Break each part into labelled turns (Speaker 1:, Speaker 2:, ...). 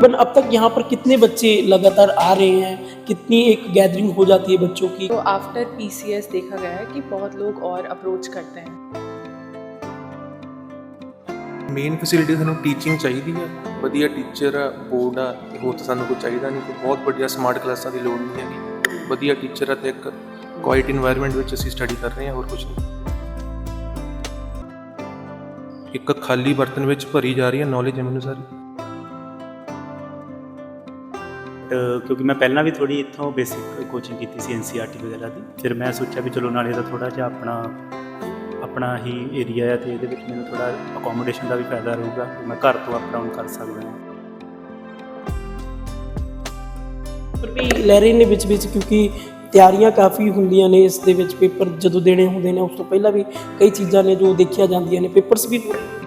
Speaker 1: तकरीबन अब तक यहाँ पर कितने बच्चे लगातार आ रहे हैं? कितनी एक गैदरिंग हो जाती है बच्चों की?
Speaker 2: तो आफ्टर पीसीएस देखा गया है कि बहुत लोग और अप्रोच करते हैं।
Speaker 3: ਮੇਨ ਫੈਸਿਲਿਟੀ ਸਾਨੂੰ ਟੀਚਿੰਗ ਚਾਹੀਦੀ ਹੈ। ਵਧੀਆ ਟੀਚਰ ਆ ਬੋਰਡ ਆ ਹੋਰ ਤਾਂ ਸਾਨੂੰ ਕੋਈ ਚਾਹੀਦਾ ਨਹੀਂ। ਕੋਈ ਬਹੁਤ ਵੱਡੀਆਂ ਸਮਾਰਟ ਕਲਾਸਾਂ ਦੀ ਲੋੜ ਨਹੀਂ ਹੈਗੀ। ਵਧੀਆ ਟੀਚਰ ਅਤੇ ਇੱਕ ਕੁਆਇਟ এনवायरमेंट ਵਿੱਚ ਅਸੀਂ ਸਟੱਡੀ ਕਰ ਰਹੇ ਹਾਂ ਹੋਰ ਕੁਝ ਨਹੀਂ। ਇੱਕ ਖਾਲੀ ਬਰਤਨ ਵਿੱਚ ਭਰੀ ਜਾ ਰਹੀ ਹੈ ਨੌਲੇਜ ਹੈ। ਮੈਨੂੰ ਸਾਰੀ
Speaker 4: ਕਿਉਂਕਿ ਮੈਂ ਪਹਿਲਾਂ ਵੀ ਥੋੜੀ ਇੱਥੋਂ ਬੇਸਿਕ ਕੋਚਿੰਗ ਕੀਤੀ ਸੀ ਐਨਸੀਆਰਟੀ ਵਗੈਰਾ ਦੀ ਫਿਰ ਮੈਂ ਸੋਚਿਆ ਵੀ ਚਲੋ ਨਾਲੇ ਦਾ ਥੋੜਾ ਜਿਹਾ ਆਪਣਾ ਆਪਣਾ ਹੀ ਏਰੀਆ ਹੈ ਤੇ ਇਹਦੇ ਵਿੱਚ ਮੈਨੂੰ ਥੋੜਾ ਅਕੋਮੋਡੇਸ਼ਨ ਦਾ ਵੀ ਫਾਇਦਾ ਰਹੂਗਾ ਮੈਂ ਘਰ ਤੋਂ ਅਪ ਡਾਊਨ ਕਰ ਸਕਦਾ ਹਾਂ
Speaker 1: ਪਰ ਵੀ ਲੈ ਰਹੇ ਨੇ ਵਿੱਚ ਵਿੱਚ ਕਿਉਂਕਿ ਤਿਆਰੀਆਂ ਕਾਫੀ ਹੁੰਦੀਆਂ ਨੇ ਇਸ ਦੇ ਵਿੱਚ ਪੇਪਰ ਜਦੋਂ ਦੇਣੇ ਹੁੰਦੇ ਨੇ ਉਸ ਤੋਂ ਪਹਿਲਾਂ ਵੀ ਕਈ ਚੀਜ਼ਾਂ ਨੇ ਜੋ ਦੇਖੀਆਂ ਜਾਂਦੀਆਂ ਨੇ ਪੇਪਰਸ ਵੀ।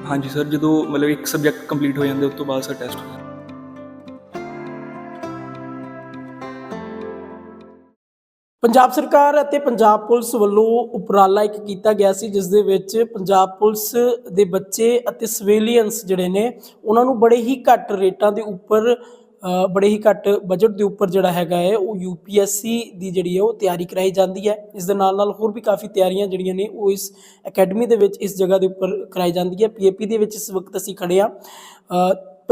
Speaker 5: ਹਾਂਜੀ ਸਰ ਜਦੋਂ ਮਤਲਬ ਇੱਕ ਸਬਜੈਕਟ ਕੰਪਲੀਟ ਹੋ ਜਾਂਦੇ ਉਸ ਤੋਂ ਬਾਅਦ ਸਰ ਟੈਸਟ ਹੋ
Speaker 1: ਪੰਜਾਬ ਸਰਕਾਰ ਅਤੇ ਪੰਜਾਬ ਪੁਲਿਸ ਵੱਲੋਂ ਉਪਰਾਲਾ ਇੱਕ ਕੀਤਾ ਗਿਆ ਸੀ, ਜਿਸ ਦੇ ਵਿੱਚ ਪੰਜਾਬ ਪੁਲਿਸ ਦੇ ਬੱਚੇ ਅਤੇ ਸਿਵਿਲੀਅਨਸ ਜਿਹੜੇ ਨੇ, ਉਹਨਾਂ ਨੂੰ ਬੜੇ ਹੀ ਘੱਟ ਰੇਟਾਂ ਦੇ ਉੱਪਰ ਬੜੇ ਹੀ ਘੱਟ ਬਜਟ ਦੇ ਉੱਪਰ ਜਿਹੜਾ ਹੈਗਾ ਹੈ, ਉਹ ਯੂਪੀਐਸਸੀ ਦੀ ਜਿਹੜੀ ਹੈ, ਉਹ ਤਿਆਰੀ ਕਰਾਈ ਜਾਂਦੀ ਹੈ। ਇਸ ਦੇ ਨਾਲ ਨਾਲ ਹੋਰ ਵੀ ਕਾਫੀ ਤਿਆਰੀਆਂ ਜਿਹੜੀਆਂ ਨੇ, ਉਹ ਇਸ ਅਕੈਡਮੀ ਦੇ ਵਿੱਚ ਇਸ ਜਗ੍ਹਾ ਦੇ ਉੱਪਰ ਕਰਾਈ ਜਾਂਦੀ ਹੈ। ਪੀਏਪੀ ਦੇ ਵਿੱਚ ਇਸ ਵਕਤ ਅਸੀਂ ਖੜੇ ਆ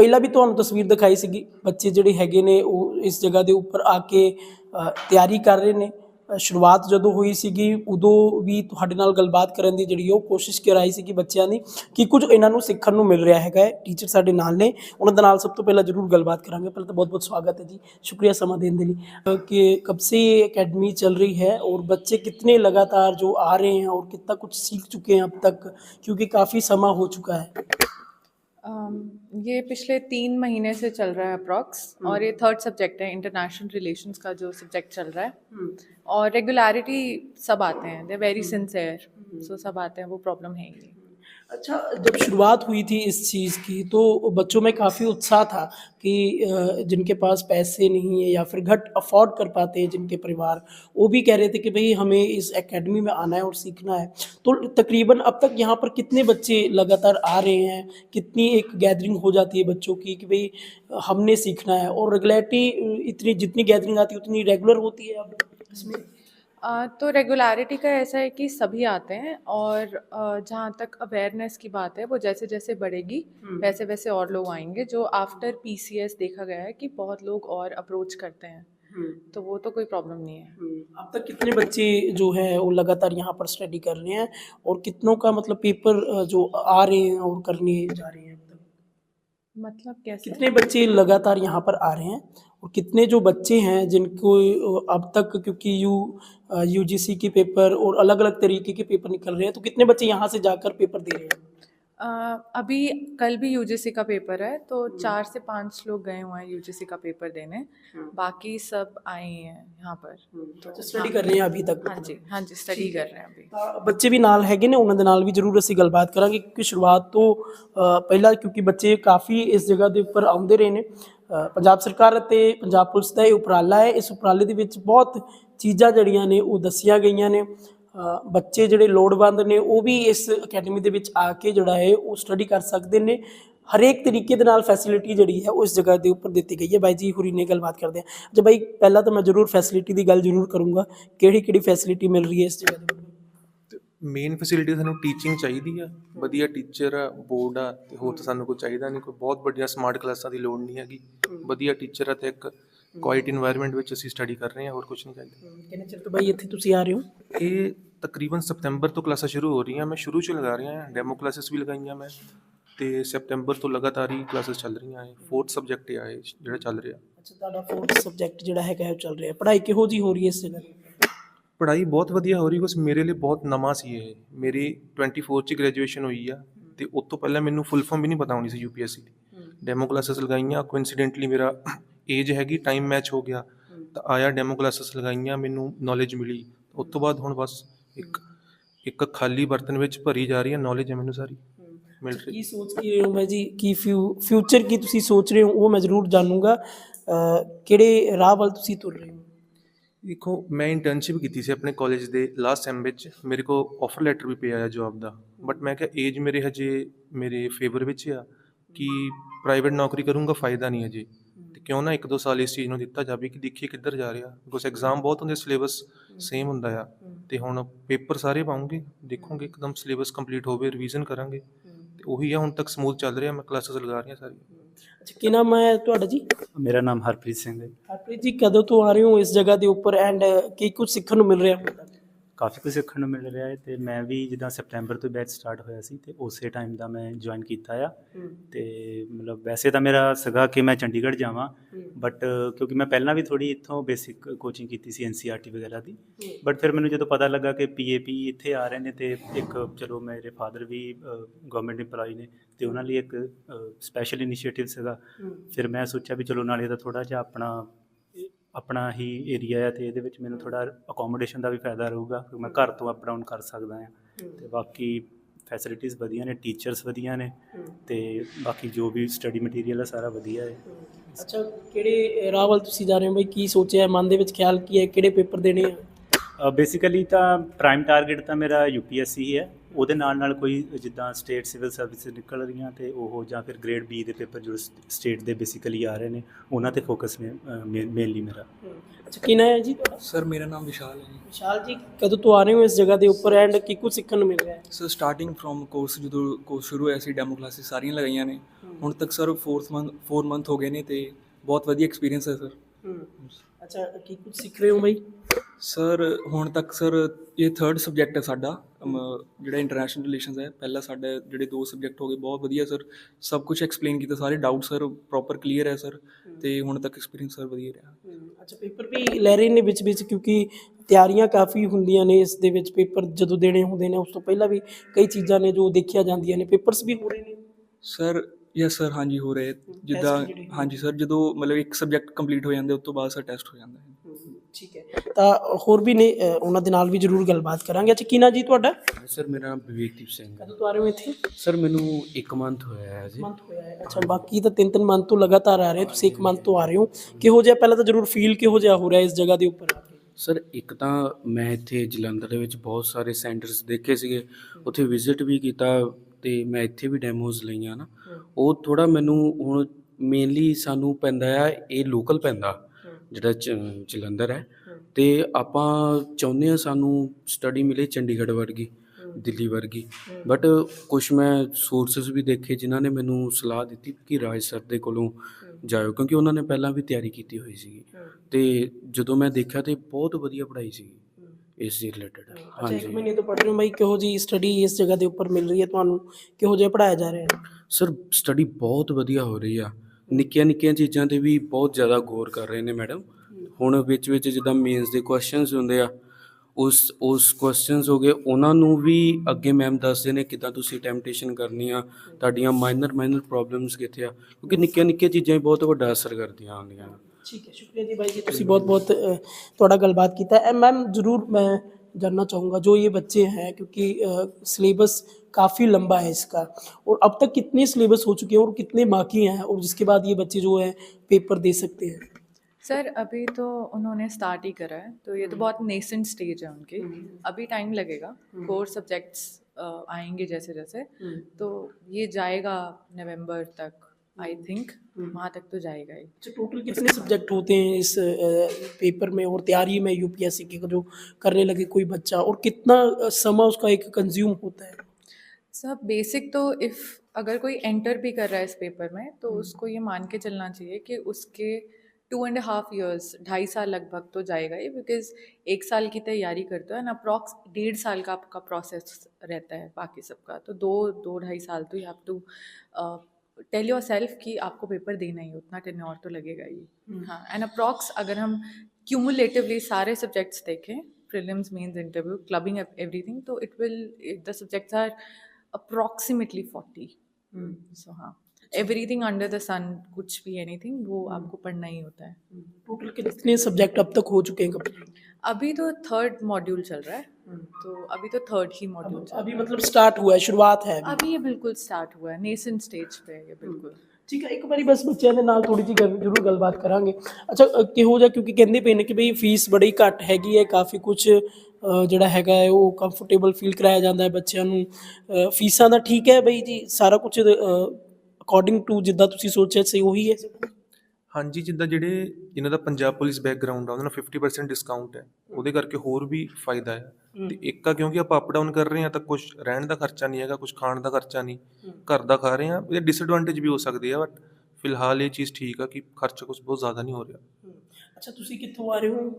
Speaker 1: ਪਹਿਲਾਂ ਵੀ ਤੁਹਾਨੂੰ ਤਸਵੀਰ ਦਿਖਾਈ ਸੀਗੀ, ਬੱਚੇ ਜਿਹੜੇ ਹੈਗੇ ਨੇ ਉਹ ਇਸ ਜਗ੍ਹਾ ਦੇ ਉੱਪਰ ਆ ਕੇ ਤਿਆਰੀ ਕਰ ਰਹੇ ਨੇ। ਸ਼ੁਰੂਆਤ ਜਦੋਂ ਹੋਈ ਸੀਗੀ, ਉਦੋਂ ਵੀ ਤੁਹਾਡੇ ਨਾਲ ਗੱਲਬਾਤ ਕਰਨ ਦੀ ਜਿਹੜੀ ਉਹ ਕੋਸ਼ਿਸ਼ ਕਰਾਈ ਸੀ ਕਿ ਬੱਚਿਆਂ ਦੀ ਕਿ ਕੁਝ ਇਹਨਾਂ ਨੂੰ ਸਿੱਖਣ ਨੂੰ ਮਿਲ ਰਿਹਾ ਹੈਗਾ ਟੀਚਰ ਸਾਡੇ ਨਾਲ ਨੇ, ਉਹਨਾਂ ਦੇ ਨਾਲ ਸਭ ਤੋਂ ਪਹਿਲਾਂ ਜ਼ਰੂਰ ਗੱਲਬਾਤ ਕਰਾਂਗੇ। ਪਹਿਲਾਂ ਤਾਂ ਬਹੁਤ-ਬਹੁਤ ਸਵਾਗਤ ਹੈ ਜੀ। ਸ਼ੁਕਰੀਆ ਸਮਾਂ ਦੇਣ ਦੇ ਲਈ। ਕਿ ਕਬ ਸੇ ਅਕੈਡਮੀ ਚੱਲ ਰਹੀ ਹੈ ਔਰ ਬੱਚੇ ਕਿੰਨੇ ਲਗਾਤਾਰ ਜੋ ਆ ਰਹੇ ਹਨ ਔਰ ਕਿੰਨਾ ਕੁਝ ਸਿੱਖ ਚੁੱਕੇ ਹਨ ਅਬ ਤੱਕ, ਕਿਉਂਕਿ ਕਾਫੀ ਸਮਾਂ ਹੋ ਚੁੱਕਾ
Speaker 2: ਹੈ। ये पिछले तीन महीने से चल रहा है अप्रॉक्स और ये थर्ड सब्जेक्ट है इंटरनेशनल रिलेशंस का जो सब्जेक्ट चल रहा है। और रेगुलरिटी सब आते हैं दे वेरी सिंसेयर सो सब आते हैं वो प्रॉब्लम है ही नहीं।
Speaker 1: अच्छा जब शुरुआत हुई थी इस चीज़ की तो बच्चों में काफ़ी उत्साह था कि जिनके पास पैसे नहीं है या फिर घट अफोर्ड कर पाते हैं जिनके परिवार, वो भी कह रहे थे कि भाई हमें इस एकेडमी में आना है और सीखना है। तो तकरीबन अब तक यहाँ पर कितने बच्चे लगातार आ रहे हैं? कितनी एक गैदरिंग हो जाती है बच्चों की कि भाई, हमने सीखना है? और रेगुलरिटी इतनी जितनी गैदरिंग आती है, उतनी रेगुलर होती है अब इसमें?
Speaker 2: तो रेगुलरिटी का ऐसा है कि सभी आते हैं और जहाँ तक अवेयरनेस की बात है वो जैसे जैसे बढ़ेगी वैसे वैसे और लोग आएँगे जो आफ्टर पीसीएस देखा गया है कि बहुत लोग और अप्रोच करते हैं। तो वो तो कोई प्रॉब्लम नहीं है।
Speaker 1: अब तक कितने बच्चे जो है वो लगातार यहाँ पर स्टडी कर रहे हैं और कितनों का मतलब पेपर जो आ रहे हैं और करने जा रहे हैं?
Speaker 2: मतलब कैसे?
Speaker 1: कितने बच्चे लगातार यहाँ पर आ रहे हैं और कितने जो बच्चे हैं जिनको अब तक क्योंकि यू यूजीसी के पेपर और अलग अलग तरीके के पेपर निकल रहे हैं तो कितने बच्चे यहाँ से जाकर पेपर दे रहे हैं?
Speaker 2: अभी कल भी यूजीसी का पेपर है तो चार से पांच लोग गए हुए हैं यूजीसी का पेपर देने बाकी सब आए ही हैं यहाँ पर
Speaker 1: तो ਸਟੱਡੀ ਕਰ ਰਹੇ हैं अभी तक
Speaker 2: हाँ जी हाँ जी स्टडी कर रहे हैं अभी
Speaker 1: ਤਾਂ ਬੱਚੇ ਵੀ ਨਾਲ ਹੈਗੇ ਨੇ ਉਹਨਾਂ ਦੇ ਨਾਲ ਵੀ ਜ਼ਰੂਰ ਅਸੀਂ ਗੱਲਬਾਤ ਕਰਾਂਗੇ ਕਿਉਂਕਿ ਸ਼ੁਰੂਆਤ ਤੋਂ ਅ, ਪਹਿਲਾਂ ਕਿਉਂਕਿ ਬੱਚੇ ਕਾਫੀ ਇਸ ਜਗ੍ਹਾ ਦੇ ਉੱਪਰ ਆਉਂਦੇ ਰਹੇ ਨੇ ਅ, ਪੰਜਾਬ ਸਰਕਾਰ ਅਤੇ ਪੰਜਾਬ ਪੁਲਿਸ ਦਾ ਇਹ ਉਪਰਾਲਾ ਹੈ ਇਸ ਉਪਰਾਲੇ ਦੇ ਵਿੱਚ ਬਹੁਤ ਚੀਜ਼ਾਂ ਜਿਹੜੀਆਂ ਨੇ ਉਹ ਦੱਸੀਆਂ ਗਈਆਂ ਨੇ ਅ, ਬੱਚੇ ਜਿਹੜੇ ਲੋੜਵੰਦ ਨੇ ਉਹ ਵੀ ਇਸ ਅਕੈਡਮੀ ਦੇ ਵਿੱਚ ਆ ਕੇ ਜਿਹੜਾ ਹੈ ਉਹ ਸਟੱਡੀ ਕਰ ਸਕਦੇ ਨੇ। ਹਰੇਕ ਤਰੀਕੇ ਦੇ ਨਾਲ ਫੈਸਿਲਿਟੀ ਜਿਹੜੀ ਹੈ ਉਸ ਜਗ੍ਹਾ ਦੇ ਉੱਪਰ ਦਿੱਤੀ ਗਈ ਹੈ। ਬਾਈ ਜੀ ਹੁਰੀ ਨੇ ਗੱਲਬਾਤ ਕਰਦੇ ਆ। ਜੇ ਬਾਈ ਪਹਿਲਾਂ ਤਾਂ ਮੈਂ ਜ਼ਰੂਰ ਫੈਸਿਲਿਟੀ ਦੀ ਗੱਲ ਜ਼ਰੂਰ ਕਰੂੰਗਾ। ਕਿਹੜੀ ਕਿਹੜੀ ਫੈਸਿਲਿਟੀ ਮਿਲ ਰਹੀ ਹੈ ਇਸ ਜਗ੍ਹਾ ਦੇ
Speaker 3: ਮੇਨ ਫੈਸਿਲਿਟੀ ਸਾਨੂੰ ਟੀਚਿੰਗ ਚਾਹੀਦੀ ਆ। ਵਧੀਆ ਟੀਚਰ ਆ ਬੋਰਡ ਆ ਤੇ ਹੋਰ ਤਾਂ ਸਾਨੂੰ ਕੋਈ ਚਾਹੀਦਾ ਨਹੀਂ। ਕੋਈ ਬਹੁਤ ਵੱਡੀਆਂ ਸਮਾਰਟ ਕਲਾਸਾਂ ਦੀ ਲੋੜ ਨਹੀਂ ਹੈਗੀ। ਵਧੀਆ ਟੀਚਰ ਆ ਤੇ ਇੱਕ ਕੁਆਇਟ এনवायरमेंट ਵਿੱਚ ਅਸੀਂ ਸਟੱਡੀ ਕਰ ਰਹੇ ਹਾਂ ਹੋਰ ਕੁਝ ਨਹੀਂ ਕਹਿੰਦੇ
Speaker 1: ਕਿੰਨੇ ਚਿਰ ਤੋਂ ਬਾਈ ਇੱਥੇ ਤੁਸੀਂ ਆ ਰਹੇ ਹੋ?
Speaker 3: ਇਹ ਤਕਰੀਬਨ ਸਪਟੈਂਬਰ ਤੋਂ ਕਲਾਸਾਂ ਸ਼ੁਰੂ ਹੋ ਰਹੀਆਂ ਮੈਂ ਸ਼ੁਰੂ ਚ ਲਗਾ ਰਿਹਾ ਹਾਂ ਡੈਮੋ ਕਲਾਸਿਸ ਵੀ ਲਗਾਈਆਂ ਮੈਂ ਤੇ ਸਪਟੈਂਬਰ ਤੋਂ ਲਗਾਤਾਰ ਹੀ ਕਲਾਸਿਸ ਚੱਲ ਰਹੀਆਂ ਹੈ ਫੋਰਥ ਸਬਜੈਕਟ ਹੈ ਇਹ ਜਿਹੜਾ ਚੱਲ ਰਿਹਾ।
Speaker 1: ਅੱਛਾ ਤੁਹਾਡਾ ਫੋਰਥ ਸਬਜੈਕਟ ਜਿਹੜਾ ਹੈਗਾ ਉਹ ਚੱਲ ਰਿਹਾ ਪੜ੍ਹਾਈ ਕਿਹੋ ਜੀ ਹੋ ਰਹੀ ਹੈ ਇਸ ਤੇ
Speaker 3: ਪੜ੍ਹਾਈ ਬਹੁਤ ਵਧੀਆ ਹੋ ਰਹੀ ਕੁਛ ਮੇਰੇ ਲਈ ਬਹੁਤ ਨਵਾਂ ਸੀ ਇਹ ਮੇਰੀ 24 ਚ ਗ੍ਰੈਜੂਏਸ਼ਨ ਹੋਈ ਆ ਤੇ ਉਸ ਤੋਂ ਪਹਿਲਾਂ ਮੈਨੂੰ ਫੁੱਲ ਫਾਰਮ ਵੀ ਨਹੀਂ ਪਤਾ ਹੋਣੀ ਸੀ ਯੂਪੀਐਸਸੀ ਦੀ। ਡੈਮੋ ਕਲਾਸਿਸ ਲਗਾਈਆਂ ਕੋਇਨਸੀਡੈਂਟਲੀ ਮੇਰਾ ਏਜ ਹੈਗੀ ਟਾਈਮ ਮੈਚ ਹੋ ਗਿਆ ਤਾਂ ਆਇਆ ਡੈਮੋ ਕਲਾਸਿਸ ਲਗਾਈਆਂ ਮੈਨੂੰ ਨੌਲੇਜ ਮਿਲੀ ਉਸ ਤੋਂ ਬਾਅਦ ਹੁਣ ਬਸ ਇੱਕ ਇੱਕ ਖਾਲੀ ਬਰਤਨ ਵਿੱਚ ਭਰੀ ਜਾ ਰਹੀ ਹੈ ਨੌਲੇਜ ਹੈ ਮੈਨੂੰ ਸਾਰੀ। ਮਿਲ ਰਹੀ
Speaker 1: ਕੀ ਸੋਚ ਕੀ ਰਹੇ ਹੋ ਮੈਂ ਜੀ? ਕੀ ਫਿਊ ਫਿਊਚਰ ਕੀ ਤੁਸੀਂ ਸੋਚ ਰਹੇ ਹੋ? ਉਹ ਮੈਂ ਜ਼ਰੂਰ ਜਾਣੂੰਗਾ। ਕਿਹੜੇ ਰਾਹ ਵੱਲ ਤੁਸੀਂ ਤੁਰ ਰਹੇ ਹੋ?
Speaker 3: ਦੇਖੋ ਮੈਂ ਇੰਟਰਨਸ਼ਿਪ ਕੀਤੀ ਸੀ ਆਪਣੇ ਕਾਲਜ ਦੇ ਲਾਸਟ ਸੈਮ ਵਿੱਚ। ਮੇਰੇ ਕੋ ਆਫਰ ਲੈਟਰ ਵੀ ਪਿਆ ਆ ਜੌਬ ਦਾ। ਬਟ ਮੈਂ ਕਿਹਾ ਏਜ ਮੇਰੇ ਹਜੇ ਮੇਰੇ ਫੇਵਰ ਵਿੱਚ ਆ। ਕਿ ਪ੍ਰਾਈਵੇਟ ਨੌਕਰੀ ਕਰੂੰਗਾ? ਫਾਇਦਾ ਨਹੀਂ ਹਜੇ। ਕਿਉਂ ਨਾ ਇੱਕ ਦੋ ਸਾਲ ਇਸ ਚੀਜ਼ ਨੂੰ ਦਿੱਤਾ ਜਾਵੇ ਕਿ ਦੇਖੀਏ ਕਿੱਧਰ ਜਾ ਰਿਹਾ। ਬਿਕੋਜ਼ ਐਗਜ਼ਾਮ ਬਹੁਤ ਹੁੰਦੇ ਸਿਲੇਬਸ ਸੇਮ ਹੁੰਦਾ ਆ। ਤੇ ਹੁਣ ਪੇਪਰ ਸਾਰੇ ਪਾਉਂਗੇ ਦੇਖੋਗੇ ਇੱਕਦਮ ਸਿਲੇਬਸ ਕੰਪਲੀਟ ਹੋਵੇ ਰਿਵੀਜ਼ਨ ਕਰਾਂਗੇ। ਤੇ ਉਹੀ ਆ ਹੁਣ ਤੱਕ ਸਮੂਥ ਚੱਲ ਰਿਹਾ ਮੈਂ ਕਲਾਸਿਸ ਲਗਾ ਰਹੀਆਂ ਸਾਰੀਆਂ।
Speaker 1: ਅੱਛਾ ਕੀ ਨਾਮ ਹੈ ਤੁਹਾਡਾ ਜੀ?
Speaker 4: ਮੇਰਾ ਨਾਮ ਹਰਪ੍ਰੀਤ ਸਿੰਘ ਹੈ।
Speaker 1: ਹਰਪ੍ਰੀਤ ਜੀ ਕਦੋਂ ਤੋਂ ਆ ਰਹੇ ਹੋ ਇਸ ਜਗ੍ਹਾ ਦੇ ਉੱਪਰ? ਐਂਡ ਕੀ ਕੁਝ ਸਿੱਖਣ ਨੂੰ ਮਿਲ ਰਿਹਾ?
Speaker 4: ਕਾਫੀ ਕੁਝ ਸਿੱਖਣ ਨੂੰ ਮਿਲ ਰਿਹਾ ਹੈ ਤੇ ਮੈਂ ਵੀ ਜਿੱਦਾਂ ਸੈਪਟੈਂਬਰ ਤੋਂ ਬੈਚ ਸਟਾਰਟ ਹੋਇਆ ਸੀ ਤੇ ਉਸੇ ਟਾਈਮ ਦਾ ਮੈਂ ਜੁਆਇਨ ਕੀਤਾ ਆ। ਤੇ ਮਤਲਬ ਵੈਸੇ ਤਾਂ ਮੇਰਾ ਸੀਗਾ ਕਿ ਮੈਂ ਚੰਡੀਗੜ੍ਹ ਜਾਵਾਂ ਬਟ ਕਿਉਂਕਿ ਮੈਂ ਪਹਿਲਾਂ ਵੀ ਥੋੜੀ ਇੱਥੋਂ ਬੇਸਿਕ ਕੋਚਿੰਗ ਕੀਤੀ ਸੀ ਐਨਸੀਆਰਟੀ ਵਗੈਰਾ ਦੀ। ਬਟ ਫਿਰ ਮੈਨੂੰ ਜਦੋਂ ਪਤਾ ਲੱਗਾ ਕਿ ਪੀਏਪੀ ਇੱਥੇ ਆ ਰਹੇ ਨੇ ਤੇ ਇੱਕ ਚਲੋ ਮੇਰੇ ਫਾਦਰ ਵੀ ਗਵਰਨਮੈਂਟ EMPLOYE ਨੇ ਤੇ ਉਹਨਾਂ ਲਈ ਇੱਕ ਸਪੈਸ਼ਲ ਇਨੀਸ਼ੀਏਟਿਵ ਸੀਗਾ। ਫਿਰ ਮੈਂ ਸੋਚਿਆ ਵੀ ਚਲੋ ਨਾਲੇ ਦਾ ਥੋੜਾ ਜਿਹਾ ਆਪਣਾ ਆਪਣਾ ਹੀ ਏਰੀਆ ਹੈ ਤੇ ਇਹਦੇ ਵਿੱਚ ਮੈਨੂੰ ਥੋੜਾ ਅਕੋਮੋਡੇਸ਼ਨ ਦਾ ਵੀ ਫਾਇਦਾ ਰਹੂਗਾ ਕਿ ਮੈਂ ਘਰ ਤੋਂ ਅਪ ਡਾਊਨ ਕਰ ਸਕਦਾ ਹਾਂ। ਤੇ ਬਾਕੀ ਫੈਸਿਲਿਟੀਜ਼ ਵਧੀਆ ਨੇ ਟੀਚਰਸ ਵਧੀਆ ਨੇ ਤੇ ਬਾਕੀ ਜੋ ਵੀ ਸਟੱਡੀ ਮਟੀਰੀਅਲ ਹੈ ਸਾਰਾ ਵਧੀਆ ਹੈ।
Speaker 1: ਅੱਛਾ ਕਿਹੜੇ ਰਾਹ ਵੱਲ ਤੁਸੀਂ ਜਾ ਰਹੇ ਹੋ ਬਈ? ਕੀ ਸੋਚਿਆ? ਮਨ ਦੇ ਵਿੱਚ ਖਿਆਲ ਕੀ ਹੈ? ਕਿਹੜੇ ਪੇਪਰ ਦੇਣੇ ਆ?
Speaker 4: ਬੇਸਿਕਲੀ ਤਾਂ ਪ੍ਰਾਈਮ ਟਾਰਗੇਟ ਤਾਂ ਮੇਰਾ ਯੂਪੀਐਸਸੀ ਹੀ ਹੈ। ਉਹਦੇ ਨਾਲ ਨਾਲ ਕੋਈ ਜਿੱਦਾਂ ਸਟੇਟ ਸਿਵਲ ਸਰਵਿਸ ਨਿਕਲ ਰਹੀਆਂ ਤੇ ਉਹ ਜਾਂ ਫਿਰ ਗ੍ਰੇਡ ਬੀ ਦੇ ਪੇਪਰ ਜੋ ਸਟੇਟ ਦੇ ਬੇਸਿਕਲੀ ਆ ਰਹੇ ਨੇ ਉਹਨਾਂ ਤੇ ਫੋਕਸ ਮੇਨਲੀ ਮੇਰਾ।
Speaker 1: ਅੱਛਾ ਕੀ ਨਾਮ ਹੈ ਜੀ ਤੁਹਾਡਾ?
Speaker 5: ਸਰ ਮੇਰਾ ਨਾਮ ਵਿਸ਼ਾਲ ਹੈ ਜੀ।
Speaker 1: ਵਿਸ਼ਾਲ ਜੀ ਕਦੋਂ ਤੋਂ ਆ ਰਹੇ ਹੋ ਇਸ ਜਗ੍ਹਾ ਦੇ ਉੱਪਰ ਐਂਡ ਕੀ ਕੁਝ ਸਿੱਖਣ ਨੂੰ ਮਿਲ ਰਿਹਾ ਹੈ?
Speaker 5: ਸਰ ਸਟਾਰਟਿੰਗ ਫਰੋਮ ਕੋਰਸ ਜਦੋਂ ਕੋਰਸ ਸ਼ੁਰੂ ਹੋਇਆ ਸੀ ਡੈਮੋ ਕਲਾਸਿਸ ਸਾਰੀਆਂ ਲਗਾਈਆਂ ਨੇ। ਹੁਣ ਤੱਕ ਸਰ 4th ਮੰਥ 4 ਮੰਥ ਹੋ ਗਏ ਨੇ ਤੇ ਬਹੁਤ ਵਧੀਆ ਐਕਸਪੀਰੀਅੰਸ ਹੈ ਸਰ
Speaker 1: ਅੱਛਾ ਕੀ ਕੁਝ ਸਿੱਖ ਰਹੇ ਹੋ ਬਈ?
Speaker 5: ਸਰ ਹੁਣ ਤੱਕ ਸਰ ਇਹ ਥਰਡ ਸਬਜੈਕਟ ਹੈ ਸਾਡਾ। ਜਿਹੜਾ ਇੰਟਰਨੈਸ਼ਨਲ ਰਿਲੇਸ਼ਨਸ ਹੈ ਪਹਿਲਾ ਸਾਡਾ ਜਿਹੜੇ ਦੋ ਸਬਜੈਕਟ ਹੋ ਗਏ ਬਹੁਤ ਵਧੀਆ ਸਰ ਸਭ ਕੁਝ ਐਕਸਪਲੇਨ ਕੀਤਾ ਸਾਰੇ ਡਾਊਟ ਸਰ ਪ੍ਰੋਪਰ ਕਲੀਅਰ ਹੈ ਸਰ ਤੇ ਹੁਣ ਤੱਕ ਐਕਸਪੀਰੀਅੰਸ ਸਰ ਵਧੀਆ ਰਿਹਾ।
Speaker 1: ਅੱਛਾ ਪੇਪਰ ਵੀ ਲੈ ਰਹੇ ਨੇ ਵਿੱਚ ਵਿੱਚ ਕਿਉਂਕਿ ਤਿਆਰੀਆਂ ਕਾਫੀ ਹੁੰਦੀਆਂ ਨੇ ਇਸ ਦੇ ਵਿੱਚ। ਪੇਪਰ ਜਦੋਂ ਦੇਣੇ ਹੁੰਦੇ ਨੇ ਉਸ ਤੋਂ ਪਹਿਲਾਂ ਵੀ ਕਈ ਚੀਜ਼ਾਂ ਨੇ ਜੋ ਦੇਖੀਆਂ ਜਾਂਦੀਆਂ ਨੇ। ਪੇਪਰਸ ਵੀ ਹੋ ਰਹੇ ਨੇ?
Speaker 5: ਸਰ ਯੈਸ ਸਰ ਹਾਂਜੀ ਹੋ ਰਹੇ। ਜਿੱਦਾਂ ਹਾਂਜੀ ਸਰ ਜਦੋਂ ਮਤਲਬ ਇੱਕ ਸਬਜੈਕਟ ਕੰਪਲੀਟ ਹੋ ਜਾਂਦੇ ਉਸ ਤੋਂ ਬਾਅਦ ਸਰ ਟੈਸਟ ਹੋ ਜਾਂਦਾ।
Speaker 1: ਠੀਕ ਹੈ। ਤਾਂ ਹੋਰ ਵੀ ਨੇ ਅ, ਉਹਨਾਂ ਦੇ ਨਾਲ ਵੀ ਜ਼ਰੂਰ ਗੱਲਬਾਤ ਕਰਾਂਗੇ। ਅੱਛਾ ਕੀ ਨਾਂ ਜੀ ਤੁਹਾਡਾ?
Speaker 6: ਸਰ ਮੇਰਾ ਨਾਮ ਵਿਵੇਕਦੀਪ ਸਿੰਘ ਹੈ।
Speaker 1: ਕਦੋਂ ਤੋਂ ਆ ਰਹੇ ਹੋ ਇੱਥੇ?
Speaker 6: ਸਰ ਮੈਨੂੰ 1 ਮੰਥ ਹੋਇਆ ਹੈ ਜੀ।
Speaker 1: ਮੰਥ ਹੋਇਆ ਹੈ। ਅੱਛਾ ਬਾਕੀ ਤਾਂ ਤਿੰਨ ਤਿੰਨ ਮੰਥ ਤੋਂ ਲਗਾਤਾਰ ਆ ਰਹੇ ਹੋ, ਤੁਸੀਂ ਇੱਕ ਮੰਥ ਤੋਂ ਆ ਰਹੇ ਹੋ। ਕਿਹੋ ਜਿਹਾ ਪਹਿਲਾਂ ਤਾਂ ਜ਼ਰੂਰ ਫੀਲ ਕਿਹੋ ਜਿਹਾ ਹੋ ਰਿਹਾ ਇਸ ਜਗ੍ਹਾ ਦੇ ਉੱਪਰ ਆ ਕੇ?
Speaker 6: ਸਰ ਇੱਕ ਤਾਂ ਮੈਂ ਇੱਥੇ ਜਲੰਧਰ ਦੇ ਵਿੱਚ ਬਹੁਤ ਸਾਰੇ ਸੈਂਟਰਸ ਦੇਖੇ ਸੀਗੇ। ਉੱਥੇ ਵਿਜ਼ਿਟ ਵੀ ਕੀਤਾ ਤੇ ਮੈਂ ਇੱਥੇ ਵੀ ਡੈਮੋਜ਼ ਲਈਆਂ ਨਾ। ਉਹ ਥੋੜਾ ਮੈਨੂੰ ਹੁਣ ਮੇਨਲੀ ਸਾਨੂੰ ਪੈਂਦਾ ਆ ਇਹ ਲੋਕਲ ਪੈਂਦਾ। ਜਿਹੜਾ ਚ- ਜਲੰਧਰ ਹੈ। ਤੇ ਆਪਾਂ ਚਾਹੁੰਦੇ ਆ ਸਾਨੂੰ ਸਟੱਡੀ ਮਿਲੇ ਚੰਡੀਗੜ੍ਹ ਵਰਗੀ ਦਿੱਲੀ ਵਰਗੀ। ਬਟ ਕੁਝ ਮੈਂ ਸੋਰਸਸ ਵੀ ਦੇਖੇ ਜਿਨ੍ਹਾਂ ਨੇ ਮੈਨੂੰ ਸਲਾਹ ਦਿੱਤੀ ਕਿ ਰਾਜ ਸਰ ਦੇ ਕੋਲੋਂ ਜਾਇਓ ਕਿਉਂਕਿ ਉਹਨਾਂ ਨੇ ਪਹਿਲਾਂ ਵੀ ਤਿਆਰੀ ਕੀਤੀ ਹੋਈ ਸੀਗੀ। ਤੇ ਜਦੋਂ ਮੈਂ ਦੇਖਿਆ ਤੇ ਬਹੁਤ ਵਧੀਆ ਪੜ੍ਹਾਈ ਸੀਗੀ ਇਸ ਦੇ ਰਿਲੇਟਡ
Speaker 1: ਅੱਛਾ ਇੱਕ
Speaker 6: ਹਾਂਜੀ
Speaker 1: ਮਹੀਨੇ ਤੋਂ ਪੜ੍ਹ ਰਹੇ ਹੋ ਬਾਈ ਕਿਹੋ ਜੀ ਸਟੱਡੀ ਇਸ ਜਗ੍ਹਾ ਦੇ ਉੱਪਰ ਮਿਲ ਰਹੀ ਹੈ ਤੁਹਾਨੂੰ ਕਿਹੋ ਜਿਹਾ ਪੜਾਇਆ ਜਾ ਰਿਹਾ ਹੈ?
Speaker 6: ਸਰ ਸਟੱਡੀ ਬਹੁਤ ਵਧੀਆ ਹੋ ਰਹੀ ਆ। ਨਿੱਕੀਆਂ ਨਿੱਕੀਆਂ ਚੀਜ਼ਾਂ ਤੇ ਵੀ ਬਹੁਤ ਜ਼ਿਆਦਾ ਗੌਰ ਕਰ ਰਹੇ ਨੇ ਮੈਡਮ ਹੁਣ ਵਿੱਚ ਵਿੱਚ ਜਿੱਦਾਂ ਮੇਨਸ ਦੇ ਕੁਐਸਚਨਸ ਹੁੰਦੇ ਆ ਉਸ ਉਸ ਕੁਐਸਚਨਸ ਹੋ ਗਏ ਉਹਨਾਂ ਨੂੰ ਵੀ ਅੱਗੇ ਮੈਮ ਦੱਸਦੇ ਨੇ ਕਿਦਾਂ ਤੁਸੀਂ ਟੈਂਪਟੇਸ਼ਨ ਕਰਨੀ ਆ ਤੁਹਾਡੀਆਂ ਮਾਈਨਰ ਮਾਈਨਰ ਪ੍ਰੋਬਲਮਸ ਕਿੱਥੇ ਆ ਕਿਉਂਕਿ ਨਿੱਕੀਆਂ ਨਿੱਕੀਆਂ ਚੀਜ਼ਾਂ ਹੀ ਬਹੁਤ ਵੱਡਾ ਅਸਰ ਕਰਦੀਆਂ ਆਉਂਦੀਆਂ ਨੇ।
Speaker 1: ਠੀਕ ਹੈ ਸ਼ੁਕਰੀਆ ਜੀ ਬਾਈ ਜੀ ਤੁਸੀਂ ਬਹੁਤ ਬਹੁਤ ਤੁਹਾਡਾ ਗੱਲਬਾਤ ਕੀਤਾ। ਐ ਮੈਮ ਜ਼ਰੂਰ ਮੈਂ ਜਾਨਣਾ ਚਾਹੂੰਗਾ ਜੋ ਇਹ ਬੱਚੇ ਹੈ ਕਿਉਂਕਿ ਸਿਲੇਬਸ काफ़ी लंबा है इसका। और अब तक कितने सिलेबस हो चुके हैं और कितने बाकी हैं और जिसके बाद ये बच्चे जो है पेपर दे सकते हैं?
Speaker 2: सर अभी तो उन्होंने स्टार्ट ही करा है तो ये तो बहुत नेसेंट स्टेज है उनकी। अभी टाइम लगेगा कोर सब्जेक्ट्स आएँगे जैसे जैसे तो ये जाएगा नवंबर तक आई थिंक वहाँ तक तो जाएगा ही।
Speaker 1: अच्छा टोटल कितने सब्जेक्ट होते हैं इस पेपर में और तैयारी में यूपीएससी के जो करने लगे कोई बच्चा? और कितना समय उसका एक कंज्यूम होता है?
Speaker 2: सब बेसिक तो इफ़ अगर कोई एंटर भी कर रहा है इस पेपर में तो उसको ये मान के चलना चाहिए कि उसके टू एंड हाफ ईयर्स ढाई साल लगभग तो जाएगा ही बिकॉज एक साल की तैयारी करते हो एंड अप्रॉक्स डेढ़ साल का आपका प्रोसेस रहता है बाकी सबका तो दो दो ढाई साल तो you have to tell yourself कि आपको पेपर देना ही उतना टेन्योर तो लगेगा ही हाँ एंड अप्रॉक्स अगर हम क्यूमुलेटिवली सारे सब्जेक्ट्स देखें prelims mains interview clubbing everything तो it will the subjects are approximately forty so हाँ एवरीथिंग अंडर द सन कुछ भी एनीथिंग वो आपको पढ़ना ही होता है
Speaker 1: टोटल कितने सब्जेक्ट अब तक हो चुके हैं कंप्लीट
Speaker 2: अभी तो थर्ड मॉड्यूल चल रहा है तो अभी तो थर्ड ही मॉड्यूल चल
Speaker 1: अभी मतलब स्टार्ट हुआ है शुरुआत है अभी।
Speaker 2: अभी ये बिल्कुल स्टार्ट हुआ है नेसेंट स्टेज पे है ये बिल्कुल
Speaker 1: ਠੀਕ ਹੈ ਇੱਕ ਵਾਰੀ ਬਸ ਬੱਚਿਆਂ ਦੇ ਨਾਲ ਥੋੜੀ ਜਿਹੀ ਗੱਲ ਜ਼ਰੂਰ ਗੱਲਬਾਤ ਕਰਾਂਗੇ ਅੱਛਾ ਅ, ਕਿਹੋ ਜਿਹਾ ਕਿਉਂਕਿ ਕਹਿੰਦੇ ਪਏ ਨੇ ਕਿ ਬਈ ਫੀਸ ਬੜੀ ਘੱਟ ਹੈਗੀ ਹੈ ਕਾਫੀ ਕੁਝ ਜਿਹੜਾ ਹੈਗਾ ਹੈ ਉਹ ਕੰਫਰਟੇਬਲ ਫੀਲ ਕਰਾਇਆ ਜਾਂਦਾ ਹੈ ਬੱਚਿਆਂ ਨੂੰ। ਫੀਸਾਂ ਦਾ ਠੀਕ ਹੈ ਬਈ ਜੀ ਸਾਰਾ ਕੁਝ ਅਕੋਰਡਿੰਗ ਟੂ ਜਿੱਦਾਂ ਤੁਸੀਂ ਸੋਚਿਆ ਸੀ ਉਹੀ ਹੈ।
Speaker 3: ਹਾਂਜੀ ਜਿੱਦਾਂ ਜਿਹੜੇ ਜਿਨ੍ਹਾਂ ਦਾ ਪੰਜਾਬ ਪੁਲਿਸ ਬੈਕਗ੍ਰਾਉਂਡ ਆ ਉਹਨਾਂ ਨੂੰ 50% ਡਿਸਕਾਊਂਟ ਹੈ। ਉਹਦੇ ਕਰਕੇ ਹੋਰ ਵੀ ਫਾਇਦਾ ਹੈ। ਤੇ ਇੱਕ ਆ ਕਿਉਂਕਿ ਆਪਾਂ ਅਪ ਡਾਊਨ ਕਰ ਰਹੇ ਹਾਂ ਤਾਂ ਕੁਝ ਰਹਿਣ ਦਾ ਖਰਚਾ ਨਹੀਂ ਹੈਗਾ ਕੁਝ ਖਾਣ ਦਾ ਖਰਚਾ ਨਹੀਂ। ਘਰ ਦਾ ਖਾ ਰਹੇ ਹਾਂ ਇਹਦੇ ਡਿਸਐਡਵਾਂਟੇਜ ਵੀ ਹੋ ਸਕਦੇ ਆ ਬਟ ਫਿਲਹਾਲ ਇਹ ਚੀਜ਼ ਠੀਕ ਆ ਕਿ ਖਰਚਾ ਕੁਝ ਬਹੁਤ ਜ਼ਿਆਦਾ ਨਹੀਂ ਹੋ ਰਿਹਾ।
Speaker 1: ਅੱਛਾ ਤੁਸੀਂ ਕਿੱਥੋਂ ਆ ਰਹੇ ਹੋ?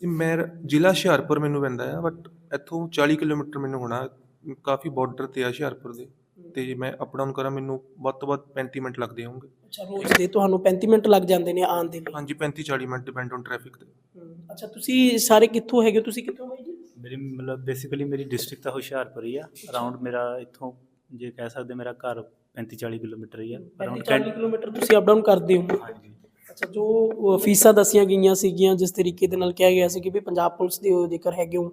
Speaker 3: ਤੇ ਮੈਂ ਜ਼ਿਲ੍ਹਾ ਹੁਸ਼ਿਆਰਪੁਰ ਮੈਨੂੰ ਪੈਂਦਾ ਆ ਬਟ ਇੱਥੋਂ 40 ਕਿਲੋਮੀਟਰ ਮੈਨੂੰ ਹੋਣਾ ਕਾਫੀ ਬਾਰਡਰ ਤੇ ਆ ਹੁਸ਼ਿਆਰਪੁਰ ਦੇ। ਤੇ ਮੈਂ ਅਪ ਡਾਊਨ ਕਰਾਂ ਮੈਨੂੰ ਵੱਧ ਤੋਂ ਵੱਧ 35 ਮਿੰਟ ਲੱਗਦੇ ਹੋਣਗੇ।
Speaker 1: ਅੱਛਾ ਰੋਜ਼ ਦੇ ਤੁਹਾਨੂੰ 35 ਮਿੰਟ ਲੱਗ ਜਾਂਦੇ ਨੇ ਆਉਣ ਦੇ ਲਈ?
Speaker 3: ਹਾਂਜੀ 35 40 ਮਿੰਟ ਡਿਪੈਂਡ ਔਨ ਟ੍ਰੈਫਿਕ ਤੇ।
Speaker 1: ਅੱਛਾ ਤੁਸੀਂ ਸਾਰੇ ਕਿੱਥੋਂ ਹੈਗੇ ਹੋ? ਤੁਸੀਂ ਕਿੱਥੋਂ ਬਾਈ ਜੀ?
Speaker 4: ਮੇਰੀ ਮਤਲਬ ਬੇਸਿਕਲੀ ਮੇਰੀ ਡਿਸਟ੍ਰਿਕਟ ਤਾਂ ਹੁਸ਼ਿਆਰਪੁਰ ਹੀ ਆ। ਅਰਾਊਂਡ ਮੇਰਾ ਇੱਥੋਂ ਜੇ ਕਹਿ ਸਕਦੇ ਮੇਰਾ ਘਰ 35 40 ਕਿਲੋਮੀਟਰ ਹੀ ਆ।
Speaker 1: 35
Speaker 4: ਅਰਾਊਂਡ
Speaker 1: 40 ਕਿਲੋਮੀਟਰ ਤੁਸੀਂ ਅਪ ਡਾਊਨ ਕਰਦੇ ਹੋ।
Speaker 4: ਹਾਂਜੀ।
Speaker 1: ਅੱਛਾ ਜੋ ਫੀਸਾਂ ਦੱਸੀਆਂ ਗਈਆਂ ਸੀਗੀਆਂ ਜਿਸ ਤਰੀਕੇ ਦੇ ਨਾਲ ਕਿਹਾ ਗਿਆ ਸੀ ਕਿ ਵੀ ਪੰਜਾਬ ਪੁਲਿਸ ਦੇ ਜੇਕਰ ਹੈਗੇ ਹੋ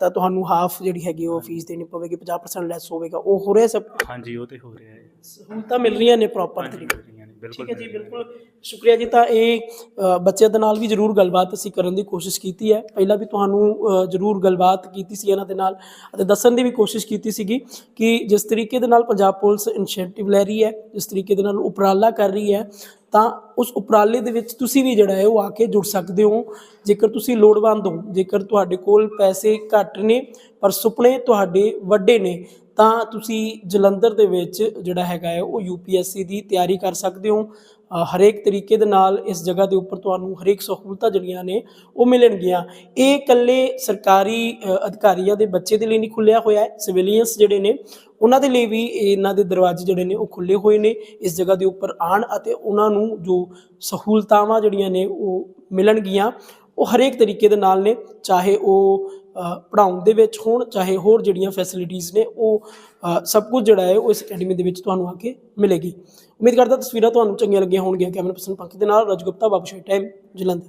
Speaker 1: ਤਾਂ ਤੁਹਾਨੂੰ ਹਾਫ ਜਿਹੜੀ ਹੈਗੀ ਉਹ ਫੀਸ ਦੇਣੀ ਪਵੇਗੀ 50% ਲੈਸ ਹੋਵੇਗਾ। ਉਹ ਹੋ ਰਿਹਾ ਸਭ?
Speaker 4: ਹਾਂਜੀ ਉਹ ਤੇ ਹੋ ਰਿਹਾ ਹੈ।
Speaker 1: ਸਹੂਲਤਾਂ ਮਿਲ ਰਹੀਆਂ ਨੇ ਪ੍ਰੋਪਰ ਤਰੀਕੇ ਠੀਕ ਹੈ ਜੀ। ਬਿਲਕੁਲ। ਸ਼ੁਕਰੀਆ ਜੀ ਤਾਂ ਇਹ ਬੱਚਿਆਂ ਦੇ ਨਾਲ ਵੀ ਜ਼ਰੂਰ ਗੱਲਬਾਤ ਅਸੀਂ ਕਰਨ ਦੀ ਕੋਸ਼ਿਸ਼ ਕੀਤੀ ਹੈ। ਪਹਿਲਾਂ ਵੀ ਤੁਹਾਨੂੰ ਜ਼ਰੂਰ ਗੱਲਬਾਤ ਕੀਤੀ ਸੀ ਇਹਨਾਂ ਦੇ ਨਾਲ ਅਤੇ ਦੱਸਣ ਦੀ ਵੀ ਕੋਸ਼ਿਸ਼ ਕੀਤੀ ਸੀਗੀ ਕਿ ਜਿਸ ਤਰੀਕੇ ਦੇ ਨਾਲ ਪੰਜਾਬ ਪੁਲਿਸ ਇਨੀਸ਼ੀਏਟਿਵ ਲੈ ਰਹੀ ਹੈ ਜਿਸ ਤਰੀਕੇ ਦੇ ਨਾਲ ਉਪਰਾਲਾ ਕਰ ਰਹੀ ਹੈ ਤਾਂ ਉਸ ਉਪਰਾਲੇ ਦੇ ਵਿੱਚ ਤੁਸੀਂ ਵੀ ਜਿਹੜਾ ਹੈ ਉਹ ਆ ਕੇ ਜੁੜ ਸਕਦੇ ਹੋ। ਜੇਕਰ ਤੁਸੀਂ ਲੋੜਵੰਦ ਹੋ, ਜੇਕਰ ਤੁਹਾਡੇ ਕੋਲ ਪੈਸੇ ਘੱਟ ਨੇ ਪਰ ਸੁਪਨੇ ਤੁਹਾਡੇ ਵੱਡੇ ਨੇ, ਤਾਂ ਤੁਸੀਂ ਜਲੰਧਰ ਦੇ ਵਿੱਚ ਜਿਹੜਾ ਹੈਗਾ ਹੈ ਉਹ ਯੂਪੀਐਸਸੀ ਦੀ ਤਿਆਰੀ ਕਰ ਸਕਦੇ ਹੋ। ਹਰੇਕ ਤਰੀਕੇ ਦੇ ਨਾਲ ਇਸ ਜਗ੍ਹਾ ਦੇ ਉੱਪਰ ਤੁਹਾਨੂੰ ਹਰੇਕ ਸਹੂਲਤਾਂ ਜਿਹੜੀਆਂ ਨੇ ਉਹ ਮਿਲਣਗੀਆਂ। ਇਹ ਇਕੱਲੇ ਸਰਕਾਰੀ ਅਧਿਕਾਰੀਆਂ ਦੇ ਬੱਚੇ ਦੇ ਲਈ ਨਹੀਂ ਖੁੱਲਿਆ ਹੋਇਆ ਹੈ, ਸਿਵਿਲੀਅਨਸ ਜਿਹੜੇ ਨੇ ਉਹਨਾਂ ਦੇ ਲਈ ਵੀ ਇਹਨਾਂ ਦੇ ਦਰਵਾਜ਼ੇ ਜਿਹੜੇ ਨੇ ਉਹ ਖੁੱਲੇ ਹੋਏ ਨੇ, ਇਸ ਜਗ੍ਹਾ ਦੇ ਉੱਪਰ ਆਣ ਅਤੇ ਉਹਨਾਂ ਨੂੰ ਜੋ ਸਹੂਲਤਾਵਾਂ ਜਿਹੜੀਆਂ ਨੇ ਉਹ ਮਿਲਣਗੀਆਂ, ਉਹ ਹਰੇਕ ਤਰੀਕੇ ਦੇ ਨਾਲ ਨੇ, ਚਾਹੇ ਉਹ ਪੜਾਉਣ ਦੇ ਵਿੱਚ ਹੋਣ, ਚਾਹੇ ਹੋਰ ਜਿਹੜੀਆਂ ਫੈਸਿਲਿਟੀਆਂ ਨੇ, ਉਹ ਸਭ ਕੁਝ ਜਿਹੜਾ ਹੈ ਉਹ ਇਸ ਅਕੈਡਮੀ ਦੇ ਵਿੱਚ ਤੁਹਾਨੂੰ ਆ ਕੇ ਮਿਲੇਗੀ। ਉਮੀਦ ਕਰਦਾ ਤਸਵੀਰਾਂ ਤੁਹਾਨੂੰ ਚੰਗੀਆਂ ਲੱਗੀਆਂ ਹੋਣਗੀਆਂ। ਕੈਮਰਾ ਪਰਸਨ ਪੰਕਜ ਦੇ ਨਾਲ ਰਜਗੁਪਤਾ ਬਾਬੂ ਸ਼ਾਹੀ ਟਾਈਮ ਜਲੰਧਰ।